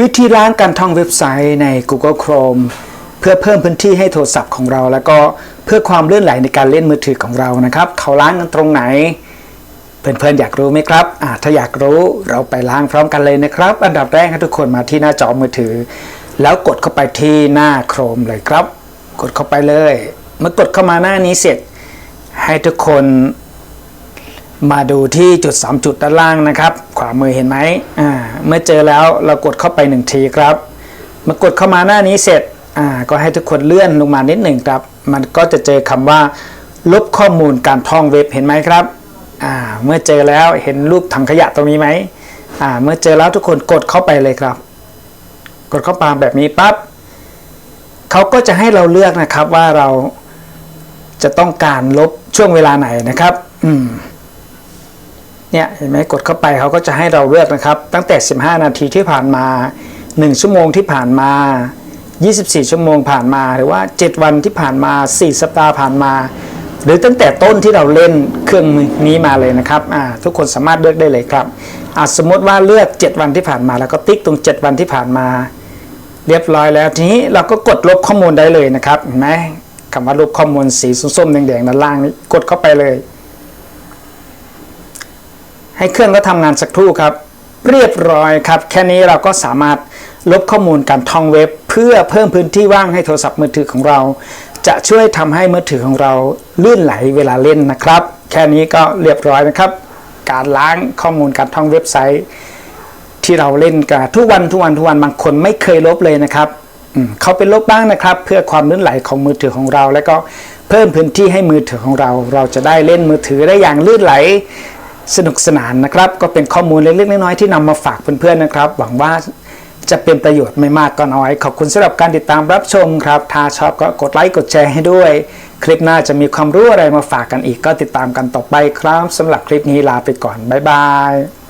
วิธีล้างการท่องเว็บไซต์ใน Google Chrome เพื่อเพิ่มพื้นที่ให้โทรศัพท์ของเรา แล้วก็เพื่อความลื่นไหลในการเล่นมือถือของเรานะครับ เขาล้างกันตรงไหน เพื่อนๆอยากรู้ไหมครับถ้าอยากรู้เราไปล้างพร้อมกันเลยนะครับ อันดับแรกให้ทุกคนมาที่หน้าจอมือถือ แล้วกดเข้าไปที่หน้า Chrome เลยครับ กดเข้าไปเลย เมื่อกดเข้ามาหน้านี้เสร็จ ให้ทุกคน มาดูที่จุด 3 จุดด้านล่างนะครับ ขวามือเห็นไหมอ่าเมื่อเจอแล้วเรากดเข้าไปหนึ่งทีครับเมื่อกดเข้ามาหน้านี้เสร็จอ่าก็ให้ทุกคนเลื่อนลงมานิดหนึ่งครับ มันก็จะเจอคำว่า ลบข้อมูลการท่องเว็บเห็นไหมครับอ่าเมื่อเจอแล้วเห็นรูปถังขยะตรงนี้ไหมอ่าเมื่อเจอแล้วทุกคนกดเข้าไปเลยครับ กดเข้าไปแบบนี้ปั๊บเขาก็จะให้เราเลือกนะครับว่าเราจะต้องการลบช่วงเวลาไหนนะครับ อืม เนี่ยเห็นไหมกดเข้าไปเขาก็จะให้เราเลือกนะครับ ตั้งแต่ 15 นาทีที่ผ่านมา 1 ชั่วโมงที่ผ่านมา 24 ชั่วโมงผ่านมา หรือว่า 7 วันที่ผ่านมา 4 สัปดาห์ผ่านมา หรือตั้งแต่ต้นที่เราเล่นเครื่องมือนี้มาเลยนะครับอ่าทุกคนสามารถเลือกได้เลยครับอาสมมติว่าเลือก 7 วันที่ผ่านมา แล้วก็ติ๊กตรง 7 วันที่ผ่านมา เรียบร้อยแล้วทีนี้เราก็กดลบข้อมูลได้เลยนะครับเห็นไหมคำว่าลบข้อมูลสีส้มๆแดงๆด้านล่างนี้กดเข้าไปเลย ให้เครื่องก็ทำงานสักครู่ครับ เรียบร้อยครับ แค่นี้เราก็สามารถลบข้อมูลการท่องเว็บ เพื่อเพิ่มพื้นที่ว่างให้โทรศัพท์มือถือของเรา จะช่วยทำให้มือถือของเราลื่นไหลเวลาเล่นนะครับ แค่นี้ก็เรียบร้อยนะครับ การล้างข้อมูลการท่องเว็บไซต์ ที่เราเล่นกันทุกวันทุกวันทุกวันบางคนไม่เคยลบเลยนะครับเขาเป็นลบบ้างนะครับ เพื่อความลื่นไหลของมือถือของเรา และก็เพิ่มพื้นที่ให้มือถือของเรา เราจะได้เล่นมือถือได้อย่างลื่นไหล สนุกสนานนะครับ ก็เป็นข้อมูลเล็กๆน้อยๆที่นำมาฝากเพื่อนๆนะครับ หวังว่าจะเป็นประโยชน์ไม่มากก็น้อย ขอบคุณสำหรับการติดตามรับชมครับ ถ้าชอบก็กดไลค์กดแชร์ให้ด้วย คลิปหน้าจะมีความรู้อะไรมาฝากกันอีกก็ติดตามกันต่อไปครับสำหรับคลิปนี้ลาไปก่อนบ๊ายบาย